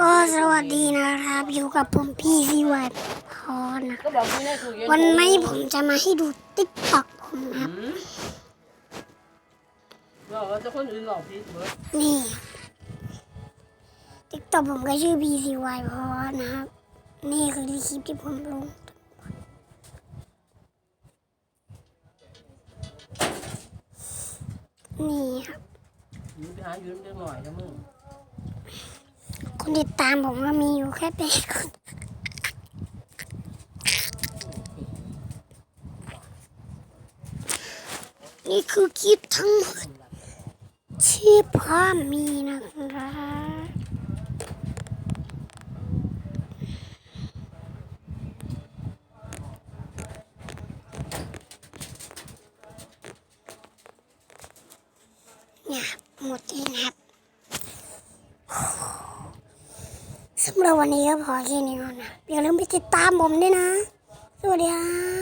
ก็สวัสดีนะครับ อยู่กับผมพี่ซีวายพรนะก็บอกไม่ได้ถูกเย็นวันนี้ผมจะมาให้ดูติ๊กต็อกผมครับอืมบอกว่าจะคนอื่นหลอกพี่เบิร์ดนี่ติ๊กต็อกผมก็ชื่อพี่ซีวายพรนะครับ นี่คือคลิปที่ผมลงนี่ครับยืมไปหายืมจังหน่อยนะมึง คนติดตามผมก็มีอยู่แค่แปดคนนี่คือคลิปทั้งหมดที่พ่อมีนะครับเนี่ยครับหมดเองครับ สำหรับวันนี้ก็พอแค่นี้ก่อนนะอย่าลืมไปติดตามผมด้วยนะ สวัสดีค่ะ